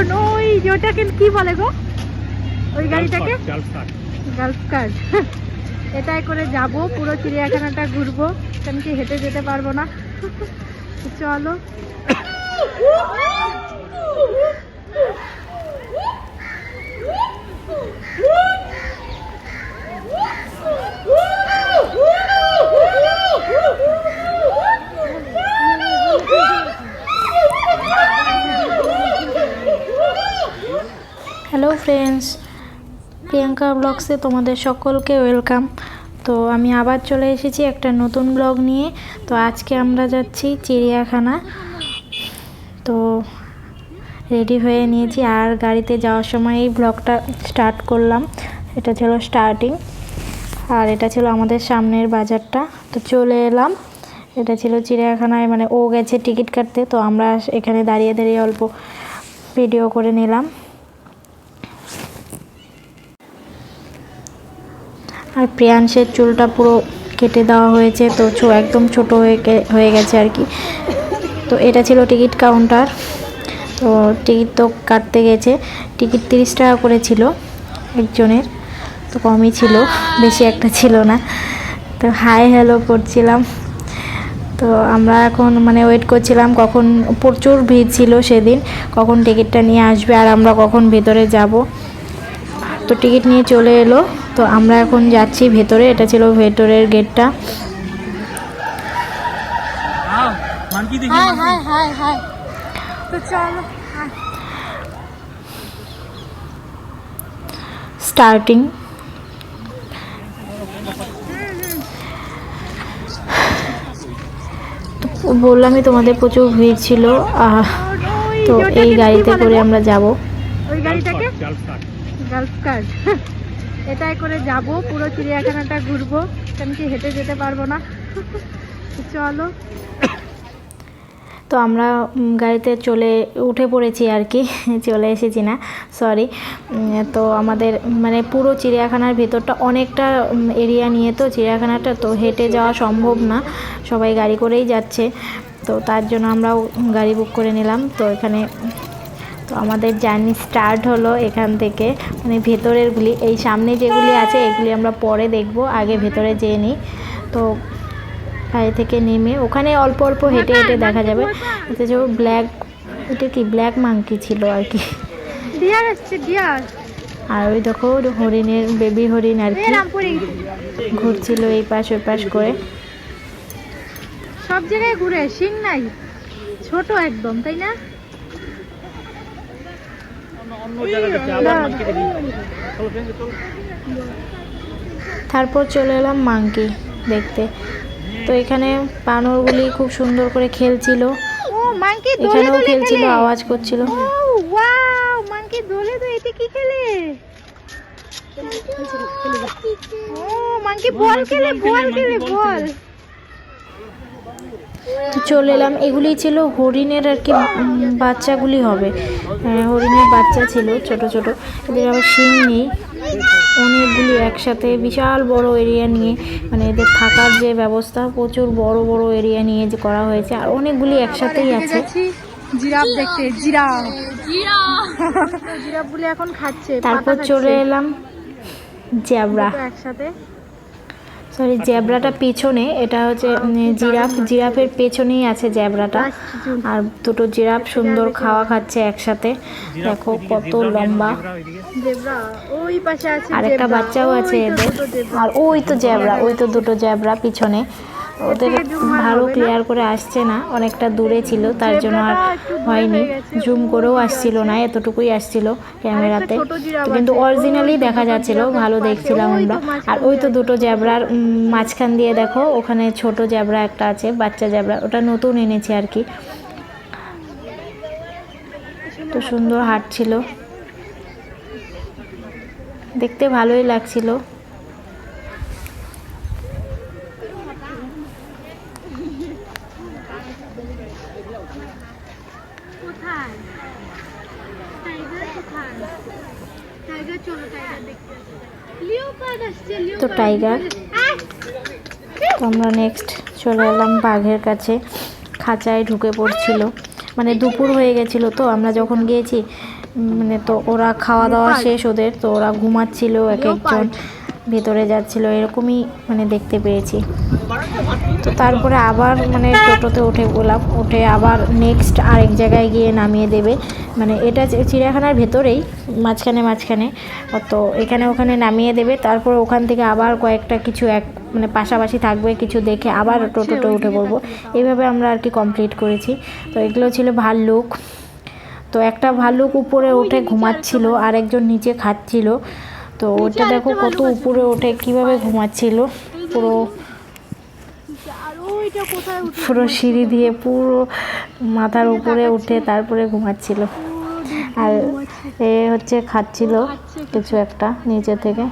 কারণ ওই ওটাকে কি বলে গো? ওই গাড়িটাকে? গার্লস কার্ড এটাই করে যাব পুরো চিড়িয়াখানাটা ঘুরবো। কারণ কি হেঁটে যেতে পারব না? চলো চলো। হ্যালো ফ্রেন্ডস প্রিয়াঙ্কা ব্লগসে তোমাদের সকলকে ওয়েলকাম তো আমি আবার চলে এসেছি একটা নতুন ব্লগ নিয়ে। তো আজকে আমরা যাচ্ছি চিড়িয়াখানা। তো রেডি হয়ে নিয়েছি। আর গাড়িতে যাওয়ার সময় এই ব্লগটা স্টার্ট করলাম। এটা ছিল স্টার্টিং আর এটা ছিল আমাদের সামনের বাজারটা। তো চলে এলাম। এটা ছিল চিড়িয়াখানায় মানে ও গেছে টিকিট কাটতে। তো আমরা এখানে দাঁড়িয়ে দাঁড়িয়ে অল্প ভিডিও করে নিলাম। আর প্রিয়াংশের চুলটা পুরো কেটে দেওয়া হয়েছে, তো চো একদম ছোট হয়ে হয়ে গেছে আর কি। তো এটা ছিল টিকিট কাউন্টার, তো টিকিট তো কাটতে গেছে। টিকিট তিরিশ টাকা করে ছিল একজনের, তো কমই ছিল, বেশি একটা ছিল না। তো হাই হ্যালো করছিলাম। তো আমরা এখন মানে ওয়েট করছিলাম কখন, প্রচুর ভিড় ছিল সেদিন, কখন টিকিটটা নিয়ে আসবে আর আমরা কখন ভেতরে যাব। তো টিকিট নিয়ে চলে এলো। তো আমরা এখন যাচ্ছি ভেতরে এটা ছিল ভেতরের গেটটা। মানকি দেখি হাই হাই হাই হাই। তো চলো হাই। স্টার্টিং তো বললামই তোমাদের প্রচুর ভিড় ছিল আহ, তো এই গাড়িতে করে আমরা যাব। ওই গাড়িটাকে? জালসাট গালফ কার্ড এটাই করে যাব, পুরো চিড়িয়াখানাটা ঘুরবো। কারণ কি হেঁটে যেতে পারব না? চলো। তো আমরা গাড়িতে চলে, উঠে পড়েছি আর কি, চলে এসেছি না সরি তো আমাদের মানে পুরো চিড়িয়াখানার ভেতরটা অনেকটা এরিয়া নিয়ে তো চিড়িয়াখানাটা, তো হেঁটে যাওয়া সম্ভব না, সবাই গাড়ি করেই যাচ্ছে। তো তার জন্য আমরাও গাড়ি বুক করে নিলাম, তো এখানে তো আমাদের জার্নি স্টার্ট হলো এখান থেকে। মানে ভেতরেরগুলি এই সামনে যেগুলি আছে এগুলি আমরা পরে দেখব আগে ভেতরে যেয়ে নিই। তো গাড়ি থেকে নেমে ওখানে অল্প অল্প হেঁটে হেঁটে দেখা যাবে। এটা যে ব্ল্যাক এটা কি ব্ল্যাক মাংকি ছিল আর কি। ডিয়ার আসছে ডিয়ার আর ওই দেখো হরিণের বেবি হরিণ আর কি। ঘুরছিল এই পাশ ওই পাশ করে। সব জায়গায় ঘুরে শিং নাই। ছোট একদম তাই না অন্য জায়গা দেখি আবার মানকি দেখি চলো ফ্রেন্ড চলো তারপর চলে এলাম মাংকি দেখতে। তো এখানে বানরগুলি খুব সুন্দর করে খেলছিল। ও মাংকি দোলে এখানেও দোলে খেলছিল খেলে। আওয়াজ করছিল। দোলে এতে কি খেলে? ও মাংকি বল খেলে বল খেলে বল চলে এলাম। এগুলি ছিল হরিণের আর কি বাচ্চাগুলি হবে। হ্যাঁ, হরিণের বাচ্চা ছিল ছোট ছোট। এদের আবার শিং নেই। অনেকগুলি একসাথে বিশাল বড় এরিয়া নিয়ে মানে এদের থাকার যে ব্যবস্থা প্রচুর বড় বড় এরিয়া নিয়ে যে করা হয়েছে। আর অনেকগুলি একসাথেই আছে। জিরাফ দেখতে জিরাফ। জিরাফ। জিরাফ বলে এখন খাচ্ছে তারপর চলে এলাম জ্যাবরা একসাথে। সরি জ্যাবরাটা পিছনে এটা হচ্ছে উম, জিরাফ জিরাফের পেছনেই আছে জ্যাবরাটা। আর দুটো জিরাফ সুন্দর খাওয়া খাচ্ছে একসাথে। দেখো কত লম্বা। আর একটা বাচ্চাও আছে এদের। আর ওই তো জ্যাবরা ওই তো দুটো জ্যাবরা পিছনে। ওদের ভালো ক্লিয়ার করে আসছে না অনেকটা দূরে ছিল তার জন্য আর হয়নি। হয়ে। জুম করেও আসছিল না এতটুকুই আসছিল ক্যামেরাতে। কিন্তু অরিজিনালি দেখা যাচ্ছিল ভালো দেখছিলাম আমরা। আর ওই তো দুটো জ্যাবরার মাঝখান দিয়ে দেখো ওখানে ছোট জ্যাবরা একটা আছে বাচ্চা জ্যাবরা ওটা নতুন এনেছে আর কি। তো সুন্দর হাঁটছিল। দেখতে ভালোই লাগছিল কোথায় টাইগার কোথায় টাইগার চলো টাইগার দেখতে লিওপার্ড আসছে তো টাইগার তো আমরা নেক্সট চলে এলাম বাঘের কাছে। খাঁচায় ঢুকে পড়ছিল। মানে দুপুর হয়ে গেছিল তো আমরা যখন গিয়েছি মানে তো ওরা খাওয়া দাওয়া শেষ ওদের তো ওরা ঘুমাচ্ছিল এক একজন ভেতরে যাচ্ছিল এরকমই মানে দেখতে পেয়েছি। তো তারপরে আবার মানে টোটোতে উঠে বললাম উঠে আবার নেক্সট আরেক জায়গায় গিয়ে নামিয়ে দেবে। মানে এটা চিড়িয়াখানার ভেতরেই। মাঝখানে মাঝখানে। তো এখানে ওখানে নামিয়ে দেবে। তারপর ওখান থেকে আবার কয়েকটা কিছু এক মানে পাশাপাশি থাকবে কিছু দেখে আবার টোটোতে উঠে পড়ব। এইভাবে আমরা আর কি কমপ্লিট করেছি। তো এগুলো ছিল ভাল্লুক। তো একটা ভাল্লুক উপরে উঠে ঘুমাচ্ছিল আর একজন নিচে খাচ্ছিল। তো ওটা দেখো কত উপরে ওঠে কীভাবে ঘুমাচ্ছিল। পুরো পুরো সিঁড়ি দিয়ে পুরো মাথার উপরে উঠে তারপরে ঘুমাচ্ছিল। আর এ হচ্ছে খাচ্ছিল কিছু একটা নিচে থেকে।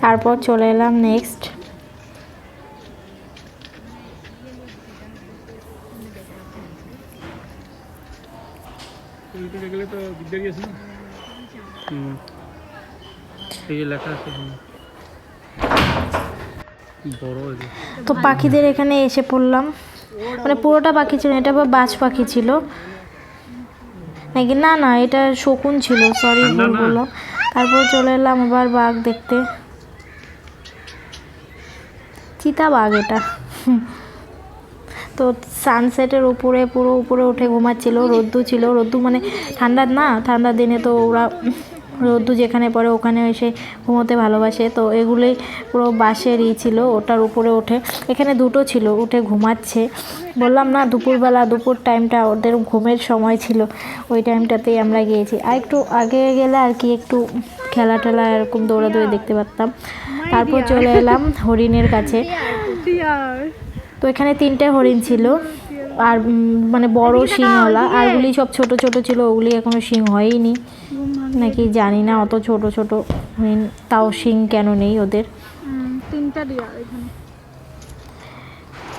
তারপর চলে এলাম নেক্সট গেলে তো বিদ্যারি আছে না? হুম। এই যে লেখা আছে হুম। বড় এটা তো পাখিদের এখানে এসে পড়লাম। মানে পুরোটা পাখি ছিল এটা আবার বাজ পাখি ছিল। নাকি? না না এটা শকুন ছিল সরি ভুল বললাম। তারপর চলে এলাম আবার বাঘ দেখতে। চিতা বাঘ এটা। হুম। তো সানসেটের উপরে পুরো উপরে উঠে ঘুমাচ্ছিল রোদ্দু ছিল। রোদ্দু মানে ঠান্ডার না ঠান্ডার দিনে তো ওরা রোদ্দু যেখানে পড়ে ওখানে এসে ঘুমোতে ভালোবাসে। তো এগুলোই পুরো বাঁশেরই ছিল ওটার উপরে ওঠে এখানে দুটো ছিল উঠে ঘুমাচ্ছে। বললাম না দুপুরবেলা দুপুর টাইমটা ওদের ঘুমের সময় ছিল। ওই টাইমটাতেই আমরা গিয়েছি। আর একটু আগে গেলে আর কি একটু খেলা টেলা এরকম দৌড়াদৌড়ি দেখতে পারতাম। তারপর চলে এলাম হরিণের কাছে। তো এখানে তিনটে হরিণ ছিল। আর মানে বড় শিংওয়ালা আরগুলি সব ছোট ছোট ছিল ওগুলি এখনও শিং হয়ইনি নাকি জানি না অত ছোট ছোট হরিণ তাও শিং কেন নেই ওদের। তিনটা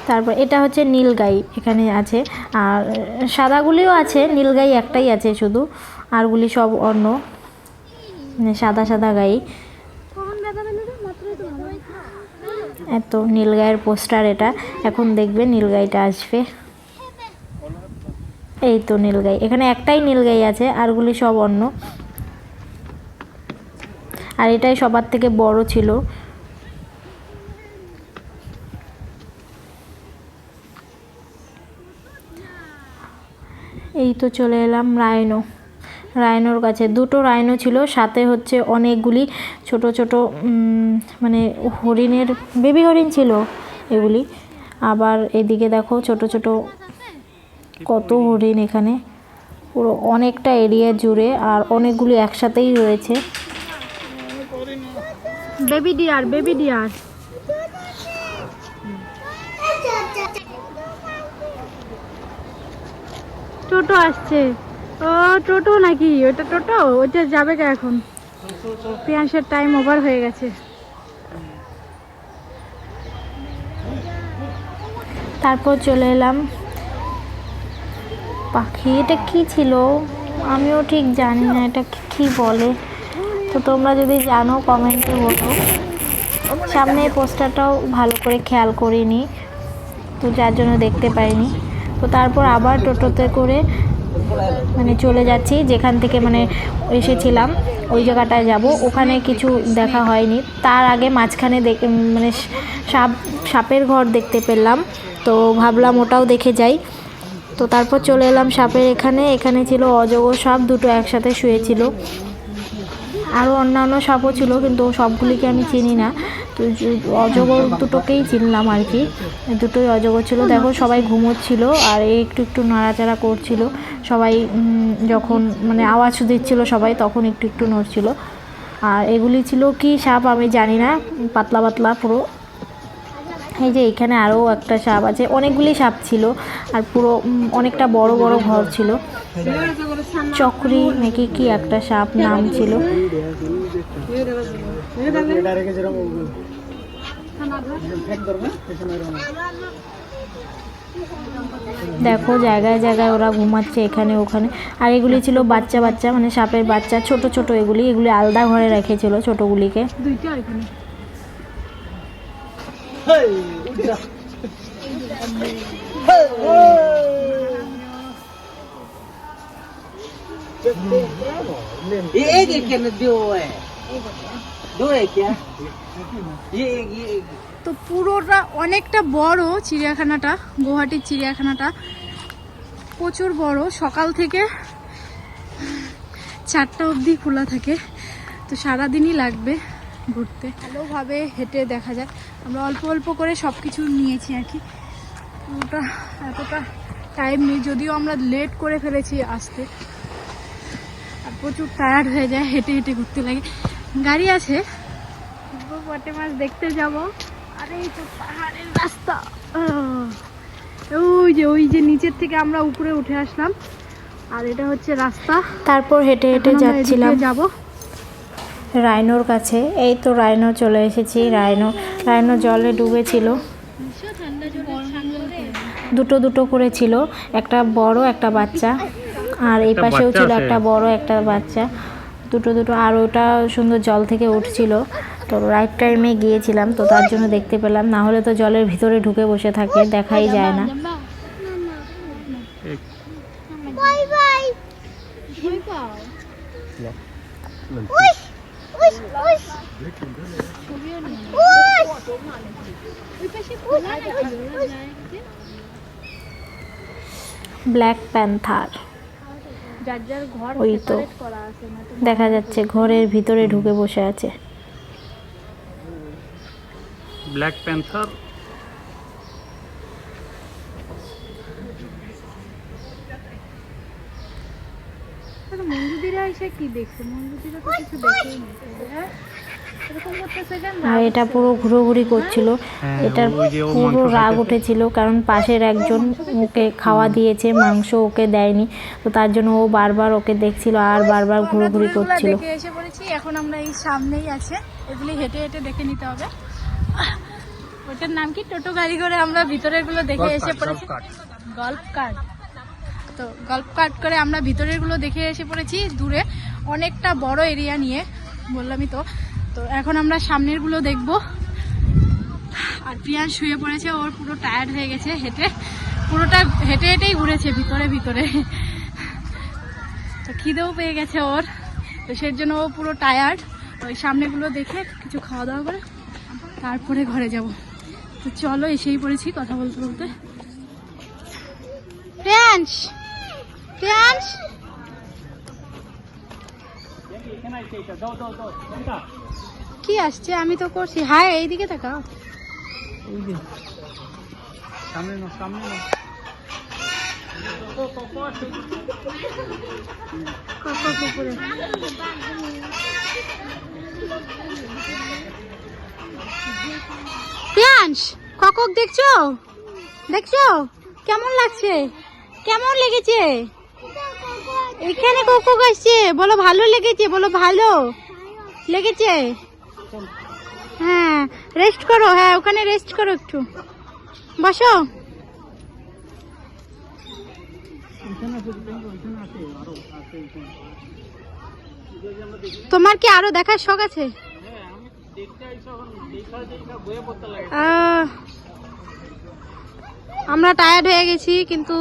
তারপর এটা হচ্ছে নীলগাই এখানে আছে। আর সাদাগুলিও আছে নীলগাই একটাই আছে শুধু। আরগুলি সব অন্য মানে সাদা সাদা গাই কখন ব্যথা পেলে রে মাত্রই তো ভালো এত নীলগাইয়ের পোস্টার এটা। এখন দেখবে নীলগাইটা আসবে। এই তো নীলগাই। এখানে একটাই নীলগাই আছে, আরগুলি সব অন্য। আর এটাই সবার থেকে বড় ছিল। এই তো চলে এলাম রায়নো রায়নোর কাছে। দুটো রায়নো ছিল, সাথে হচ্ছে অনেকগুলি ছোট ছোট মানে হরিণের, বেবি হরিণ ছিল এগুলি। আবার এদিকে দেখো ছোট ছোট কত হরিণ এখানে। পুরো অনেকটা এরিয়া জুড়ে আর অনেকগুলি একসাথেই রয়েছে। Baby dear baby dear. Toto আসছে। ও, টোটো নাকি? ওটা টোটো? ওইটা যাবে কে এখন? পিয়াসের টাইম ওভার হয়ে গেছে। তারপর চলে এলাম। পাখি, এটা কি ছিল? আমিও ঠিক জানি না, এটা কি বলে? তো তোমরা যদি জানো, কমেন্টে বলো। সামনে পোস্টারটাও ভালো করে খেয়াল করিনি, তো যার জন্য দেখতে পাইনি। তো তারপর আবার টোটোতে করে মানে চলে যাচ্ছি, যেখান থেকে মানে এসেছিলাম, ওই জায়গাটায় যাব। ওখানে কিছু দেখা হয়নি। তার আগে মাঝখানে দেখে মানে সাপ, সাপের ঘর দেখতে পেলাম। তো ভাবলাম ওটাও দেখে যাই। তো তারপর চলে এলাম সাপের এখানে। এখানে ছিল অজগর সাপ, দুটো একসাথে শুয়েছিল। আরও অন্যান্য সাপও ছিল, কিন্তু সবগুলিকে আমি চিনি না। তো অজগর দুটোকেই চিনলাম আর কি। দুটোই অজগর ছিল। দেখো, সবাই ঘুমোচ্ছিল আর এই একটু একটু নাড়াচাড়া করছিল। সবাই যখন মানে আওয়াজ দিচ্ছিল সবাই, তখন একটু একটু নড়ছিল। আর এগুলি ছিল কি সাপ আমি জানি না, পাতলা পাতলা পুরো। এই যে এখানে আরও একটা সাপ আছে। অনেকগুলি সাপ ছিল আর পুরো অনেকটা বড় বড় ঘর ছিল। চক্রি নাকি কি একটা সাপ নাম ছিল। দেখো জায়গায় জায়গায় ওরা ঘুমাচ্ছে এখানে ওখানে। আর এগুলি ছিল বাচ্চা বাচ্চা মানে সাপের বাচ্চা, ছোট ছোট এগুলি। এগুলি আলাদা ঘরে রেখেছিল ছোটগুলিকে। দুইটা ये एक एक के दो है दो है क्या ये एक ये एक তো পুরোটা অনেকটা বড় চিড়িয়াখানাটা গুয়াহাটির চিড়িয়াখানাটা প্রচুর বড় সকাল থেকে চারটা অবধি খোলা থাকে তো সারাদিনই লাগবে ঘুরতে ভালোভাবে হেঁটে দেখা যায় আমরা অল্প অল্প করে সব কিছু নিয়েছি আর কি। ওটা এতটা টাইম নেই যদিও আমরা লেট করে ফেলেছি আসতে। আর প্রচুর টায়ার্ড হয়ে যায় হেঁটে হেঁটে ঘুরতে লাগে। গাড়ি আছে। পটে মাছ দেখতে যাব। আরে এই তো পাহাড়ের রাস্তা। ওই যে ওই যে নিচের থেকে আমরা উপরে উঠে আসলাম। আর এটা হচ্ছে রাস্তা। তারপর হেঁটে হেঁটে যাচ্ছিলাম। যাব। রাইনোর কাছে। এই তো রাইনো চলে এসেছি রাইনো। রাইনো জলে ডুবেছিল। দুটো দুটো করে ছিল একটা বড় একটা বাচ্চা। আর এই পাশেও ছিল একটা বড় একটা বাচ্চা। দুটো দুটো আর ওটা সুন্দর জল থেকে উঠছিল। তো রাইট টাইমে গিয়েছিলাম তো তার জন্য দেখতে পেলাম। না হলে তো জলের ভিতরে ঢুকে বসে থাকে দেখাই যায় না। एक ব্ল্যাক প্যান্থার ওই তো। দেখা যাচ্ছে ঘরের ভিতরে ঢুকে বসে আছে। ব্ল্যাক প্যান্থার মঞ্জুদিরা এসে কি দেখছে? মঞ্জুদিরা তো কিছু দেখেই নি হ্যাঁ এরকম করতেছে কেন? আর এটা পুরো ঘুরোঘুরি করছিল। হ্যাঁ, এটার ওই যে ও পুরো রাগ উঠেছিল কারণ পাশের একজন ওকে খাওয়া দিয়েছে মাংস ওকে দেয়নি। তো তার জন্য ও বারবার ওকে দেখছিল আর বারবার ঘুরোঘুরি করছিল। এসে পড়েছি এখন আমরা এই সামনেই আছে। এগুলি হেঁটে হেঁটে দেখে নিতে হবে। ওটার নাম কি? টোটো গাড়ি করে আমরা ভিতরেরগুলো দেখে এসে পড়েছি। গল্ফ কার্ড তো গল্ফ কার্ড করে আমরা ভিতরেরগুলো দেখে এসে পড়েছি দূরে। অনেকটা বড় এরিয়া নিয়ে, বললামই তো। তো এখন আমরা সামনেরগুলো দেখব। আর প্রিয়ান শুয়ে পড়েছে, ওর পুরো টায়ার্ড হয়ে গেছে হেঁটে। পুরোটা হেঁটে হেঁটেই ঘুরেছে ভিতরে ভিতরে। তো খিদেও পেয়ে গেছে ওর। তো সেই জন্য ও পুরো টায়ার্ড ওই সামনেগুলো দেখে কিছু খাওয়া দাওয়া করে তারপরে ঘরে যাব। তো চলো এসেই পড়েছি কথা বলতে বলতে। প্রিয়াংশ প্রিয়াংশ কি আসছে? আমি তো করছি। হায় এইদিকে থাকা সামনে না সামনে না দেখছ? দেখছ? কেমন লাগছে? কেমন লেগেছে? এখানে কোকক আসছে। বলো, ভালো লেগেছে? বলো, ভালো? লেগেছে? হ্যাঁ রেস্ট করো। হ্যাঁ ওখানে রেস্ট করো একটু। বসো। তোমার কি আরও দেখার শখ আছে? আমরা টায়ার্ড হয়ে গেছি, কিন্তু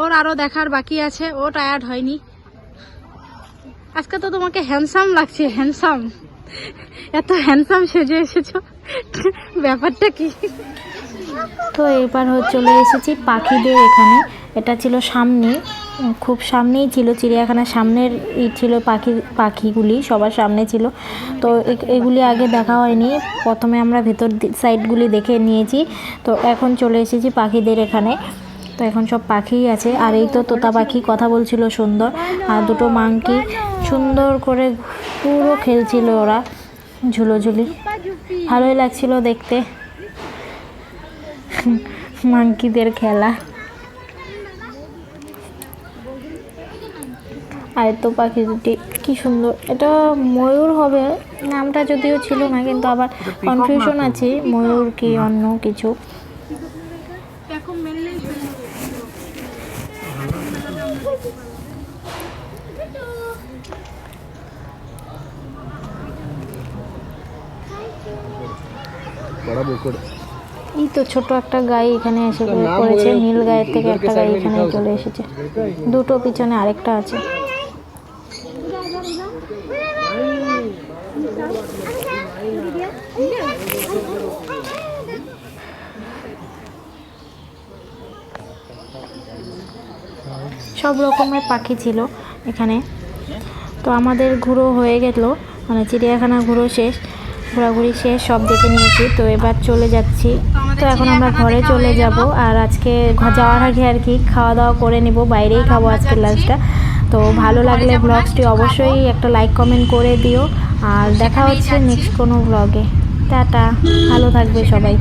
ওর আরও দেখার বাকি আছে। ও টায়ার্ড হয়নি। আজকে তো তোমাকে হ্যান্ডসাম লাগছে হ্যান্ডসাম এত হ্যান্ডসাম সেজে এসেছ। ব্যাপারটা কি? তো এবার চলে এসেছি পাখিদের এখানে। এটা ছিল সামনে, খুব সামনেই ছিল চিড়িয়াখানার সামনের ই ছিল পাখি, পাখিগুলি, সবার সামনে ছিল। তো এগুলি আগে দেখা হয়নি। প্রথমে আমরা ভেতর সাইডগুলি দেখে নিয়েছি। তো এখন চলে এসেছি পাখিদের এখানে। তো এখন সব পাখিই আছে। আর এই তো তোতা পাখি কথা বলছিল সুন্দর। আর দুটো মাংকি সুন্দর করে পুরো খেলছিল ওরা ঝুলোঝুলি। ভালোই লাগছিল দেখতে। মাংকিদের খেলা। আর তো পাখি দুটি কি সুন্দর। এটা ময়ূর হবে নামটা যদিও ছিল না কিন্তু আবার কনফিউশন আছে ময়ূর কি অন্য কিছু। এই তো ছোট একটা গাই এখানে এসে পড়েছে নীল গায়ের থেকে একটা গাই এখানে চলে এসেছে। দুটো পিছনে আরেকটা আছে। সব রকমের পাখি ছিল এখানে। তো আমাদের ঘুরো হয়ে গেল মানে চিড়িয়াখানা ঘুরো শেষ। ঘোরাঘুরি শেষ, সব দেখে নিয়েছি। তো এবার চলে যাচ্ছি। তো এখন আমরা ঘরে চলে যাব আর আজকে যাওয়ার আগে আর কি খাওয়া দাওয়া করে নিব, বাইরেই খাব আজকের লাঞ্চটা তো ভালো লাগলে ব্লগসটি অবশ্যই একটা লাইক কমেন্ট করে দিও। আর দেখা হচ্ছে নেক্সট কোনো ব্লগে টাটা, ভালো থাকবে সবাই।